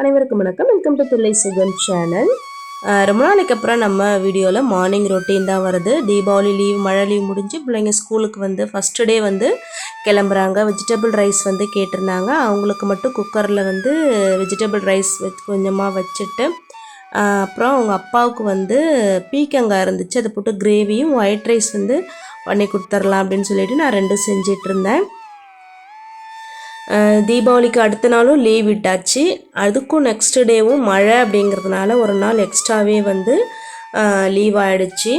அனைவருக்கும் வணக்கம். Welcome to Thillai Sugan channel ரொம்ப நாளைக்கு அப்புறம் நம்ம வீடியோவில் மார்னிங் ரொட்டீன் தான் வருது. தீபாவளி லீவ் மழை லீவ் முடிஞ்சு பிள்ளைங்க ஸ்கூலுக்கு வந்து ஃபஸ்ட்டு டே வந்து கிளம்புறாங்க. வெஜிடபிள் ரைஸ் வந்து கேட்டிருந்தாங்க. அவங்களுக்கு மட்டும் குக்கரில் வந்து வெஜிடபிள் ரைஸ் வச்சு கொஞ்சமாக வச்சுட்டு அப்புறம் அவங்க அப்பாவுக்கு வந்து பீக்கங்காய் இருந்துச்சு. அதை போட்டு கிரேவியும் ஒயிட் ரைஸ் வந்து பண்ணி கொடுத்துர்லாம் அப்படின்னு சொல்லிட்டு நான் ரெண்டும் செஞ்சிட்ருந்தேன் தீபாவளிக்கு அடுத்த நாளும் லீவ் விட்டாச்சு. அதுக்கும் நெக்ஸ்ட் டேவும் மழை அப்படிங்கிறதுனால ஒரு நாள் எக்ஸ்ட்ராவே வந்து லீவ் ஆகிடுச்சு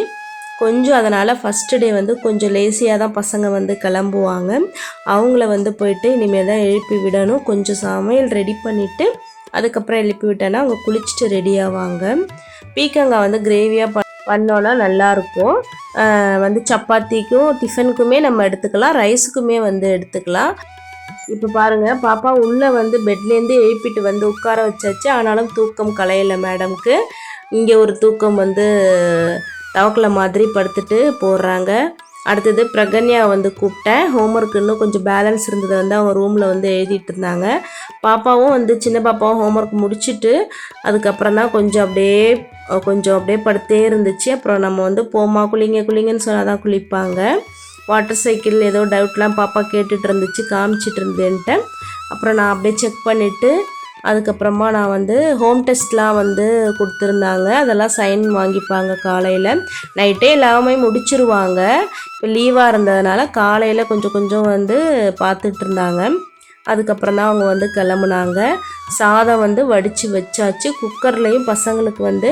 கொஞ்சம் அதனால் ஃபஸ்ட்டு டே வந்து கொஞ்சம் லேசியாக தான் பசங்க வந்து கிளம்புவாங்க. அவங்கள வந்து போயிட்டு இனிமேல் தான் எழுப்பி விடணும். கொஞ்சம் சமையல் ரெடி பண்ணிவிட்டு அதுக்கப்புறம் எழுப்பி விட்டேன்னா அவங்க குளிச்சுட்டு ரெடி ஆவாங்க. பீக்கங்காய் வந்து கிரேவியாக ப பண்ணோன்னா நல்லாயிருக்கும் வந்து சப்பாத்திக்கும் டிஃபனுக்குமே நம்ம எடுத்துக்கலாம். ரைஸுக்குமே வந்து எடுத்துக்கலாம். இப்போ பாருங்கள் பாப்பா உள்ளே வந்து பெட்லேருந்து எழுப்பிட்டு வந்து உட்கார வச்சாச்சு. ஆனாலும் தூக்கம் கலையலை மேடம்க்கு இங்கே ஒரு தூக்கம் வந்து தவக்கலை மாதிரி படுத்துட்டு போடுறாங்க அடுத்தது பிரகன்யா வந்து கூப்பிட்டேன். ஹோம்ஒர்க் இன்னும் கொஞ்சம் பேலன்ஸ் இருந்ததை வந்து அவங்க ரூமில் வந்து எழுதிட்டு இருந்தாங்க. பாப்பாவும் வந்து சின்ன பாப்பாவும் ஹோம்ஒர்க் முடிச்சுட்டு அதுக்கப்புறம் தான் கொஞ்சம் அப்படியே கொஞ்சம் அப்படியே படுத்தே இருந்துச்சு. அப்புறம் நம்ம வந்து போமா குளிங்க குளிங்கன்னு சொன்னால் தான் குளிப்பாங்க. வாட்டர் சைக்கிள் ஏதோ டவுட்லாம் பாப்பா கேட்டுட்டு இருந்துச்சு காமிச்சிட்டு இருந்தேன்ட்டு அப்புறம் நான் அப்படியே செக் பண்ணிவிட்டு அதுக்கப்புறமா நான் வந்து ஹோம் டெஸ்ட்லாம் வந்து கொடுத்துருந்தாங்க. அதெல்லாம் சைன் வாங்கிப்பாங்க காலையில். நைட்டே எல்லாமே முடிச்சிருவாங்க. இப்போ லீவாக இருந்ததுனால காலையில் கொஞ்சம் கொஞ்சம் வந்து பார்த்துட்டு இருந்தாங்க அதுக்கப்புறம் தான் அவங்க வந்து கிளம்புனாங்க. சாதம் வந்து வடித்து வச்சாச்சு. குக்கர்லேயும் பசங்களுக்கு வந்து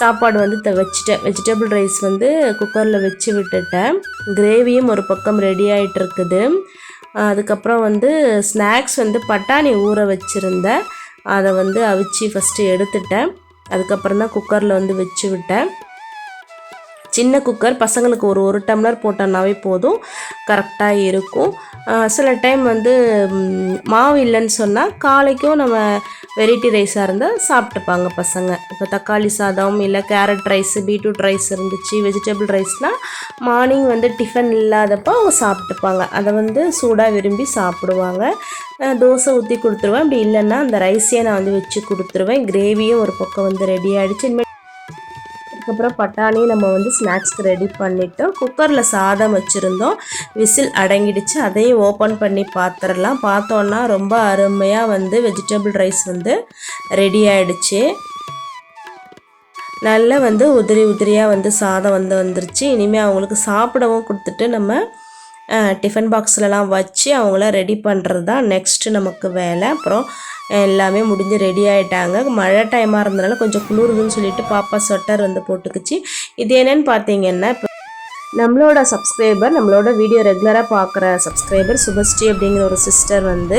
சாப்பாடு வந்து த வச்சுட்டேன். வெஜிடபிள் ரைஸ் வந்து குக்கரில் வச்சு விட்டுட்டேன். கிரேவியும் ஒரு பக்கம் ரெடி ஆகிட்டு இருக்குது அதுக்கப்புறம் வந்து ஸ்நாக்ஸ் வந்து பட்டாணி ஊற வச்சுருந்தேன். அதை வந்து அவிச்சு ஃபஸ்ட்டு எடுத்துட்டேன். அதுக்கப்புறம் தான் குக்கரில் வந்து வச்சு விட்டேன். சின்ன குக்கர் பசங்களுக்கு ஒரு ஒரு டம்ளர் போட்டோன்னாவே போதும். கரெக்டாக இருக்கும். சில டைம் வந்து மாவு இல்லைன்னு சொன்னால் காலைக்கும் நம்ம வெரைட்டி ரைஸாக இருந்தால் சாப்பிட்டுப்பாங்க பசங்க. இப்போ தக்காளி சாதம் இல்லை கேரட் ரைஸ் பீட்ரூட் ரைஸ் இருந்துச்சு வெஜிடபிள் ரைஸ்னால் மார்னிங் வந்து டிஃபன் இல்லாதப்போ அவங்க சாப்பிட்டுப்பாங்க. அதை வந்து சூடாக விரும்பி சாப்பிடுவாங்க. தோசை ஊற்றி கொடுத்துருவேன். அப்படி இல்லைன்னா அந்த ரைஸையே நான் வந்து வச்சு கொடுத்துருவேன். கிரேவியும் ஒரு பக்கம் வந்து ரெடி ஆகிடுச்சு அதுக்கப்புறம் பட்டாணி நம்ம வந்து ஸ்நாக்ஸ்க்கு ரெடி பண்ணிட்டோம் குக்கரில் சாதம் வச்சுருந்தோம். விசில் அடங்கிடுச்சு. அதையும் ஓப்பன் பண்ணி பார்த்துடலாம் பார்த்தோன்னா ரொம்ப அருமையாக வந்து வெஜிடபிள் ரைஸ் வந்து ரெடி ஆகிடுச்சு நல்லா வந்து உதிரி உதிரியாக வந்து சாதம் வந்து வந்துருச்சு. இனிமேல் அவங்களுக்கு சாப்பிடவும் கொடுத்துட்டு நம்ம டிஃபன் பாக்ஸ்லலாம் வச்சு அவங்கள ரெடி பண்ணுறது தான் நெக்ஸ்ட்டு நமக்கு வேலை. அப்புறம் எல்லாமே முடிஞ்சு ரெடி ஆகிட்டாங்க மழை டைமாக இருந்தனால கொஞ்சம் குளிருதுன்னு சொல்லிட்டு பாப்பா ஸ்வெட்டர் வந்து போட்டுக்குச்சு. இது என்னன்னு பார்த்தீங்கன்னா இப்போ நம்மளோட சப்ஸ்கிரைபர் நம்மளோட வீடியோ ரெகுலராக பார்க்குற சப்ஸ்கிரைபர் சுபஸ்ரீ அப்படிங்கிற ஒரு சிஸ்டர் வந்து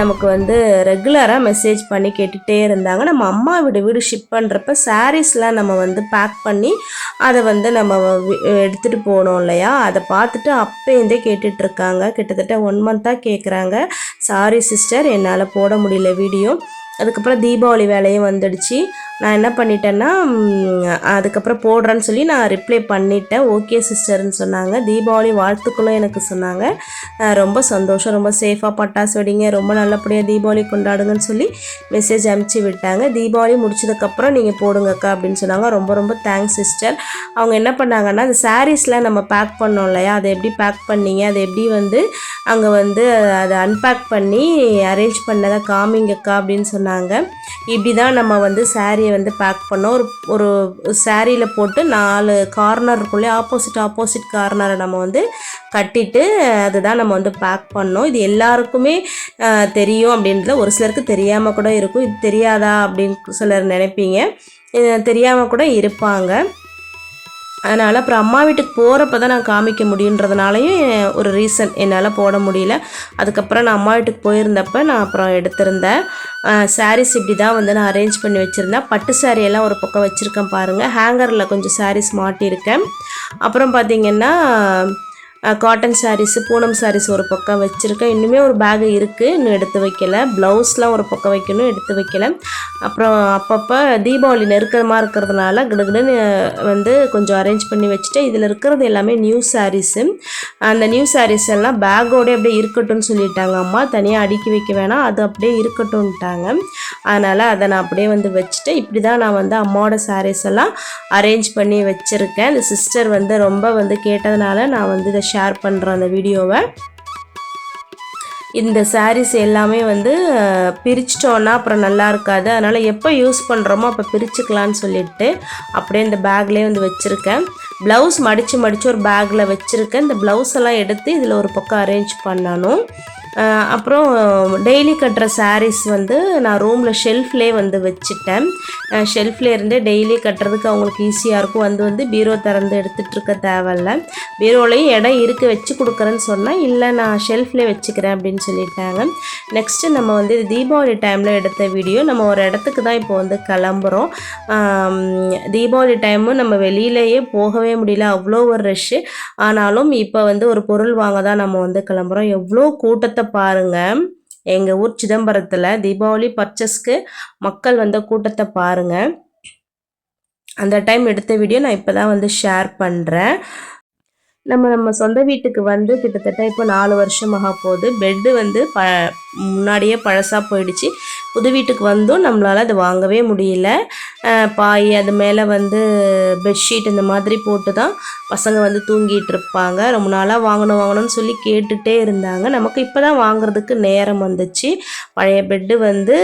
நமக்கு வந்து ரெகுலராக மெசேஜ் பண்ணி கேட்டுகிட்டே இருந்தாங்க. நம்ம அம்மா வீடு வீடு ஷிப் பண்ணுறப்ப சாரீஸ்லாம் நம்ம வந்து பேக் பண்ணி அதை வந்து நம்ம எடுத்துகிட்டு போனோம் இல்லையா? அதை பார்த்துட்டு அப்போந்தே கேட்டுட்ருக்காங்க கிட்டத்தட்ட ஒன் மந்த்தாக கேட்குறாங்க சாரி சிஸ்டர் என்னால் போட முடியல வீடியோ அதுக்கப்புறம் தீபாவளி வேலையும் வந்துடுச்சு. நான் என்ன பண்ணிட்டேன்னா அதுக்கப்புறம் போடுறேன்னு சொல்லி நான் ரிப்ளை பண்ணிட்டேன். ஓகே சிஸ்டர்னு சொன்னாங்க. தீபாவளி வாழ்த்துக்களும் எனக்கு சொன்னாங்க. ரொம்ப சந்தோஷம். ரொம்ப சேஃபாக பட்டாசு வெடிங்க. ரொம்ப நல்லபடியாக தீபாவளி கொண்டாடுங்கன்னு சொல்லி மெசேஜ் அனுப்பிச்சி விட்டாங்க. தீபாவளி முடிச்சதுக்கப்புறம் நீங்கள் போடுங்கக்கா அப்படின்னு சொன்னாங்க. ரொம்ப ரொம்ப தேங்க்ஸ் சிஸ்டர் அவங்க என்ன பண்ணாங்கன்னா அந்த சாரீஸ்லாம் நம்ம பேக் பண்ணோம் இல்லையா? அதை எப்படி பேக் பண்ணீங்க? அதை எப்படி வந்து அங்கே வந்து அதை அன்பேக் பண்ணி அரேஞ்ச் பண்ணதை காமிங்கக்கா அப்படின்னு சொன்னாங்க. இப்படி தான் நம்ம வந்து சாரியை வந்து பேக் பண்ணோம். ஒரு ஒரு சாரியில் போட்டு நாலு கார்னர் இருக்குள்ளே ஆப்போசிட் ஆப்போசிட் கார்னரை நம்ம வந்து கட்டிட்டு அதுதான் நம்ம வந்து பேக் பண்ணோம். இது எல்லாருக்குமே தெரியும் அப்படின்றத ஒரு சிலருக்கு தெரியாமல் கூட இருக்கும். இது தெரியாதா அப்படின்னு சிலர் நினைப்பீங்க. தெரியாமல் கூட இருப்பாங்க. அதனால் அப்புறம் அம்மா வீட்டுக்கு போகிறப்ப தான் நான் காமிக்க முடியுன்றதுனாலையும் ஒரு ரீசன் என்னால் போட முடியல. அதுக்கப்புறம் நான் அம்மா வீட்டுக்கு போயிருந்தப்ப நான் அப்புறம் எடுத்திருந்தேன். சாரீஸ் இப்படி தான் வந்து நான் அரேஞ்ச் பண்ணி வச்சுருந்தேன். பட்டு சாரியெல்லாம் எல்லாம் ஒரு பக்கம் வச்சுருக்கேன் பாருங்கள் ஹேங்கரில் கொஞ்சம் சாரீஸ் மாட்டியிருக்கேன். அப்புறம் பார்த்திங்கன்னா காட்டன் சாரீஸு பூனம் சாரீஸ் ஒரு பக்கம் வச்சுருக்கேன். இன்னுமே ஒரு பேக் இருக்குது இன்னும் எடுத்து வைக்கல. ப்ளவுஸ்லாம் ஒரு பக்கம் வைக்கணும். எடுத்து வைக்கலை. அப்புறம் அப்பப்போ தீபாவளி நெருக்கமாக இருக்கிறதுனால கிடுகிடுன்னு வந்து கொஞ்சம் அரேஞ்ச் பண்ணி வச்சுட்டு இதில் இருக்கிறது எல்லாமே நியூ சாரீஸு அந்த நியூ சாரீஸ் எல்லாம் பேக்கோடே அப்படியே இருக்கட்டும்னு சொல்லிட்டாங்க அம்மா. தனியாக அடுக்கி வைக்க வேணாம். அது அப்படியே இருக்கட்டும்ட்டாங்க. அதனால் அதை நான் அப்படியே வந்து வச்சுட்டு இப்படி தான் நான் வந்து அம்மாவோட சாரீஸ் எல்லாம் அரேஞ்ச் பண்ணி வச்சுருக்கேன். இந்த சிஸ்டர் வந்து ரொம்ப வந்து கேட்டதுனால நான் வந்து இதை ஷேர் பண்ணுறேன் அந்த வீடியோவை. இந்த சாரீஸ் எல்லாமே வந்து பிரிச்சிட்டோன்னா அப்புறம் நல்லா இருக்காது. அதனால் எப்போ யூஸ் பண்ணுறோமோ அப்போ பிரிச்சுக்கலான்னு சொல்லிட்டு அப்படியே இந்த பேக்லேயே வந்து வச்சுருக்கேன். ப்ளவுஸ் மடித்து மடித்து ஒரு பேக்கில் வச்சுருக்கேன். இந்த ப்ளவுஸ் எல்லாம் எடுத்து இதில் ஒரு பக்கம் அரேஞ்ச் பண்ணணும். அப்புறம் டெய்லி கட்டுற சாரீஸ் வந்து நான் ரூமில் ஷெல்ஃப்லேயே வந்து வச்சுட்டேன். ஷெல்ஃப்லேயே இருந்து டெய்லி கட்டுறதுக்கு அவங்களுக்கு ஈஸியாக இருக்கும். வந்து வந்து பீரோ திறந்து எடுத்துகிட்டு இருக்க தேவையில்ல. பீரோலையும் இடம் இருக்க வச்சு கொடுக்குறேன்னு சொன்னால் இல்லை நான் ஷெல்ஃப்லேயே வச்சுக்கிறேன் அப்படின்னு சொல்லிட்டாங்க. நெக்ஸ்ட்டு நம்ம வந்து இது தீபாவளி டைமில் எடுத்த வீடியோ நம்ம ஒரு இடத்துக்கு தான் இப்போ வந்து கிளம்புறோம். தீபாவளி டைமும் நம்ம வெளியிலேயே போகவே முடியல. அவ்வளோ ஒரு ரஷ்ஷு ஆனாலும் இப்போ வந்து ஒரு பொருள் வாங்க தான் நம்ம வந்து கிளம்புறோம். எவ்வளோ கூட்டத்தை பாருங்கள் எங்கள் ஊர் சிதம்பரத்தில் தீபாவளி பர்ச்சஸ்க்கு மக்கள் வந்த கூட்டத்தை பாருங்கள் அந்த டைம் எடுத்த வீடியோ நான் இப்போ தான் வந்து ஷேர் பண்ணுறேன் நம்ம நம்ம சொந்த வீட்டுக்கு வந்து கிட்டத்தட்ட இப்போ நாலு வருஷமாக போகுது. பெட்டு வந்து ப முன்னாடியே பழசாக போயிடுச்சு. புது வீட்டுக்கு வந்தும் நம்மளால் அது வாங்கவே முடியல. பாய் அது மேலே வந்து பெட்ஷீட் இந்த மாதிரி போட்டு தான் பசங்க வந்து தூங்கிட்டு இருப்பாங்க ரொம்ப நாளாக வாங்கணும் வாங்கணும்னு சொல்லி கேட்டுகிட்டே இருந்தாங்க. நமக்கு இப்போ தான் வாங்குறதுக்கு நேரம் வந்துச்சு. பழைய பெட்டு வந்து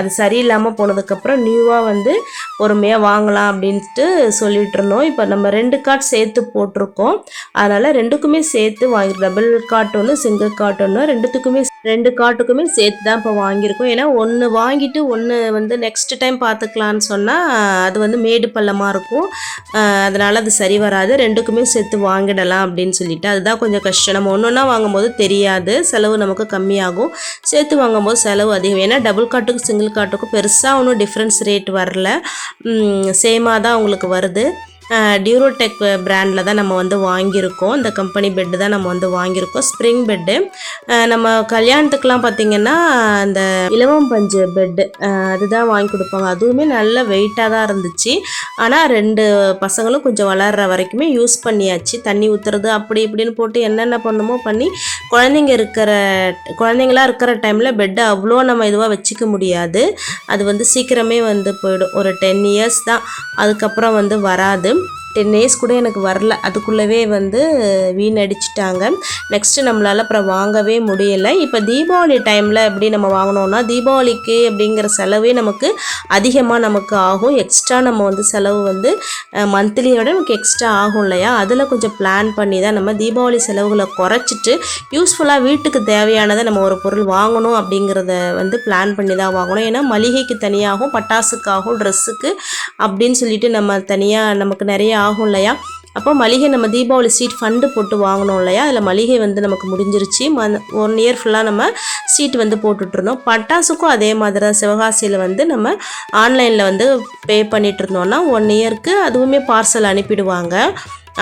அது சரியில்லாமல் போனதுக்கப்புறம் நியூவாக வந்து பொறுமையாக வாங்கலாம் அப்படின்ட்டு சொல்லிட்டு இருந்தோம் இப்போ நம்ம ரெண்டு கார்ட் சேர்த்து போட்டிருக்கோம். அதனால் ரெண்டுக்குமே சேர்த்து வாங்கி டபுள் காட் ஒன்று சிங்கிள் காட் ஒன்று ரெண்டுத்துக்குமே ரெண்டு காட்டுக்குமே சேர்த்து தான் இப்போ வாங்கியிருக்கோம். ஏன்னா ஒன்று வாங்கிட்டு ஒன்று வந்து நெக்ஸ்ட் டைம் பார்த்துக்கலான்னு சொன்னால் அது வந்து மேடு பள்ளமாக இருக்கும். அதனால் அது சரி வராது. ரெண்டுக்குமே சேர்த்து வாங்கிடலாம் அப்படின்னு சொல்லிட்டு அதுதான் கொஞ்சம் கஷ்டம். நம்ம ஒன்று ஒன்றா வாங்கும்போது தெரியாது. செலவு நமக்கு கம்மியாகும். சேர்த்து வாங்கும்போது செலவு அதிகம். ஏன்னா டபுள் காட்டுக்கும் சிங்கிள் காட்டுக்கும் பெருசாக ஒன்றும் டிஃப்ரென்ஸ் ரேட் வரல. சேமாக தான் உங்களுக்கு வருது. டியூரோடெக் பிராண்டில் தான் நம்ம வந்து வாங்கியிருக்கோம். இந்த கம்பெனி பெட்டு தான் நம்ம வந்து வாங்கியிருக்கோம். ஸ்ப்ரிங் பெட்டு நம்ம கல்யாணத்துக்கெலாம் பார்த்திங்கன்னா அந்த இலவம் பஞ்சு பெட்டு அதுதான் வாங்கி கொடுப்பாங்க. அதுவுமே நல்ல வெயிட்டாக தான் இருந்துச்சு. ஆனால் ரெண்டு பசங்களும் கொஞ்சம் வளர்கிற வரைக்குமே யூஸ் பண்ணியாச்சு. தண்ணி ஊற்றுறது அப்படி இப்படின்னு போட்டு என்னென்ன பண்ணுமோ பண்ணி குழந்தைங்க இருக்கிற குழந்தைங்களா இருக்கிற டைமில் பெட்டை அவ்வளோ நம்ம இதுவாக வச்சுக்க முடியாது. அது வந்து சீக்கிரமே வந்து போயிடும். ஒரு டென் இயர்ஸ் தான். அதுக்கப்புறம் வந்து வராது. டென் டேஸ் கூட எனக்கு வரல. அதுக்குள்ளவே வந்து வீணடிச்சிட்டாங்க. நெக்ஸ்ட்டு நம்மளால் அப்புறம் வாங்கவே முடியலை. இப்போ தீபாவளி டைமில் எப்படி நம்ம வாங்கினோன்னா தீபாவளிக்கு அப்படிங்கிற செலவே நமக்கு அதிகமாக நமக்கு ஆகும். எக்ஸ்ட்ரா நம்ம வந்து செலவு வந்து மந்த்லியோட நமக்கு எக்ஸ்ட்ரா ஆகும் இல்லையா? அதில் கொஞ்சம் பிளான் பண்ணி தான் நம்ம தீபாவளி செலவுகளை குறைச்சிட்டு யூஸ்ஃபுல்லாக வீட்டுக்கு தேவையானதை நம்ம ஒரு பொருள் வாங்கணும் அப்படிங்கிறத வந்து பிளான் பண்ணி தான் வாங்கணும். ஏன்னா மளிகைக்கு தனியாகும் பட்டாசுக்காகும் ட்ரெஸ்ஸுக்கு அப்படின்னு சொல்லிட்டு நம்ம தனியாக நமக்கு நிறைய ஆகும் இல்லையா? அப்போ மளிகை நம்ம தீபாவளி சீட் ஃபண்டு போட்டு வாங்கினோம் இல்லையா? அதில் மளிகை வந்து நமக்கு முடிஞ்சிருச்சு. ம ஒன் இயர் ஃபுல்லாக நம்ம சீட் வந்து போட்டுட்ருந்தோம் பட்டாசுக்கும் அதே மாதிரி தான் சிவகாசியில் வந்து நம்ம ஆன்லைனில் வந்து பே பண்ணிட்டு இருந்தோம்னா ஒன் இயருக்கு அதுவுமே பார்சல் அனுப்பிடுவாங்க.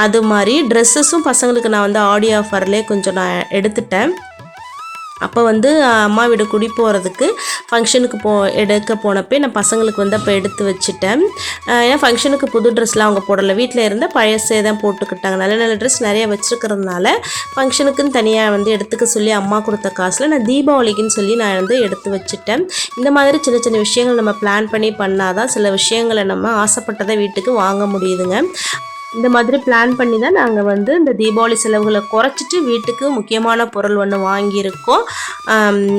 அது மாதிரி ட்ரெஸ்ஸஸும் பசங்களுக்கு நான் வந்து ஆடியோ ஆஃபர்லேயே கொஞ்சம் நான் எடுத்துட்டேன். அப்போ வந்து அம்மா வீடு குடி போகிறதுக்கு ஃபங்க்ஷனுக்கு போ எடுக்க போனப்போ நான் பசங்களுக்கு வந்து அப்போ எடுத்து வச்சுட்டேன். ஏன்னா ஃபங்க்ஷனுக்கு புது ட்ரெஸ்லாம் அவங்க போடலை. வீட்டில் இருந்த பழசே தான் போட்டுக்கிட்டாங்க. நல்ல நல்ல ட்ரெஸ் நிறைய வச்சுருக்கிறதுனால ஃபங்க்ஷனுக்குன்னு தனியாக வந்து எடுத்துக்க சொல்லி அம்மா கொடுத்த காசில் நான் தீபாவளிக்குன்னு சொல்லி நான் வந்து எடுத்து வச்சுட்டேன். இந்த மாதிரி சின்ன சின்ன விஷயங்கள் நம்ம பிளான் பண்ணி பண்ணாதான் சில விஷயங்களை நம்ம ஆசைப்பட்டதை வீட்டுக்கு வாங்க முடியுதுங்க. இந்த மாதிரி பிளான் பண்ணி தான் நாங்கள் வந்து இந்த தீபாவளி செலவுகளை குறைச்சிட்டு வீட்டுக்கு முக்கியமான பொருள் ஒன்று வாங்கியிருக்கோம்.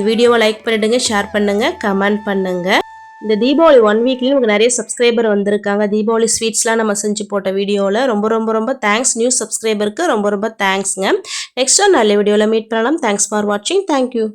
வீடியோவை லைக் பண்ணிவிடுங்க ஷேர் பண்ணுங்கள் கமெண்ட் பண்ணுங்கள் இந்த தீபாவளி ஒன் வீக்லேயும் நமக்கு நிறைய சப்ஸ்கிரைபர் வந்திருக்காங்க. தீபாவளி ஸ்வீட்ஸ்லாம் நம்ம செஞ்சு போட்ட வீடியோவில் ரொம்ப ரொம்ப ரொம்ப தேங்க்ஸ் நியூ சப்ஸ்கிரைபருக்கு ரொம்ப ரொம்ப தேங்க்ஸ்ங்க நெக்ஸ்ட்டு நல்ல வீடியோவில் மீட் பண்ணலாம். தேங்க்ஸ் ஃபார் வாட்சிங் தேங்க்யூ